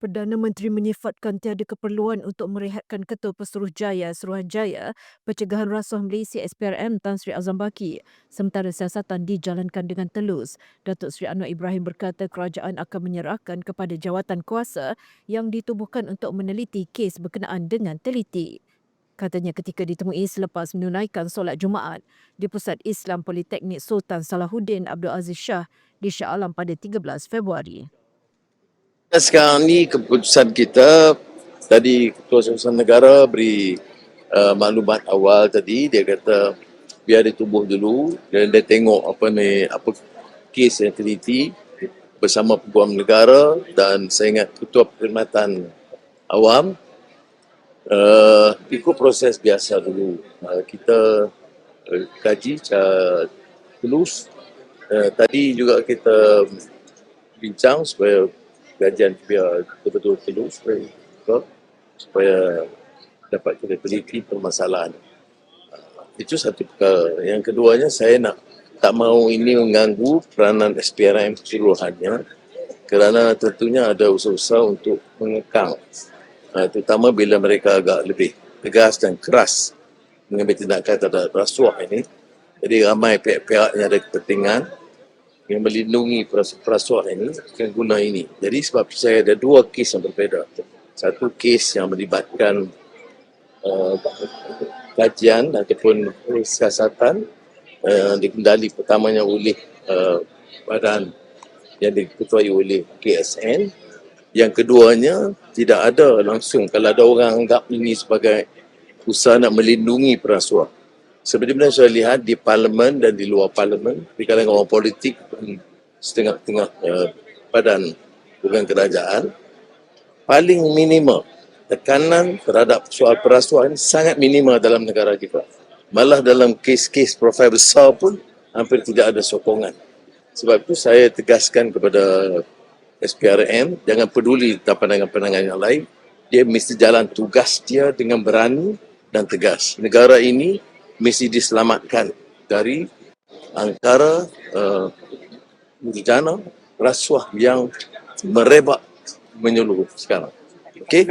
Perdana Menteri menyifatkan tiada keperluan untuk merehatkan Ketua Pesuruhjaya Suruhanjaya Pencegahan Rasuah Malaysia SPRM Tan Sri Azam Baki sementara siasatan dijalankan dengan telus. Datuk Seri Anwar Ibrahim berkata kerajaan akan menyerahkan kepada jawatan kuasa yang ditubuhkan untuk meneliti kes berkenaan dengan teliti. Katanya ketika ditemui selepas menunaikan solat Jumaat di Pusat Islam Politeknik Sultan Salahuddin Abdul Aziz Shah di Shah Alam pada 13 Februari. Sekarang ni keputusan kita tadi Ketua Susunan Negara beri uh, maklumat awal tadi. Dia kata biar ditubuh dulu dan dia tengok apa ni apa kes yang teliti bersama peguam negara dan saya ingat Ketua Perkhidmatan Awam uh, ikut proses biasa dulu. Uh, kita uh, kaji tulus uh, tadi juga kita bincang supaya kajian biar betul-betul telus supaya, supaya dapat kita teliti permasalahan. Uh, itu satu perkara. Yang keduanya saya nak tak mahu ini mengganggu peranan SPRM keseluruhannya kerana tentunya ada usaha-usaha untuk mengekang uh, terutama bila mereka agak lebih tegas dan keras mengambil tindakan terhadap rasuah ini. Jadi ramai pihak-pihak yang ada kepentingan yang melindungi perasuah ini guna ini. Jadi sebab saya ada dua kes yang berbeza. Satu kes yang melibatkan uh, kajian ataupun siasatan uh, dikendali pertamanya oleh uh, badan yang diketuai oleh KSN. Yang keduanya tidak ada langsung kalau ada orang anggap ini sebagai usaha nak melindungi perasuah seperti mana saya lihat di parlimen dan di luar parlimen, di kalangan orang politik dan setengah-tengah uh, badan bukan kerajaan, paling minimal tekanan terhadap soal perasuan sangat minimal dalam negara kita. Malah dalam kes-kes profil besar pun hampir tidak ada sokongan. Sebab itu saya tegaskan kepada SPRM, jangan peduli tentang pandangan-pandangan yang lain. Dia mesti jalan tugas dia dengan berani dan tegas. Negara ini mesti diselamatkan dari antara uh, bencana rasuah yang merebak menyeluruh sekarang. Okey?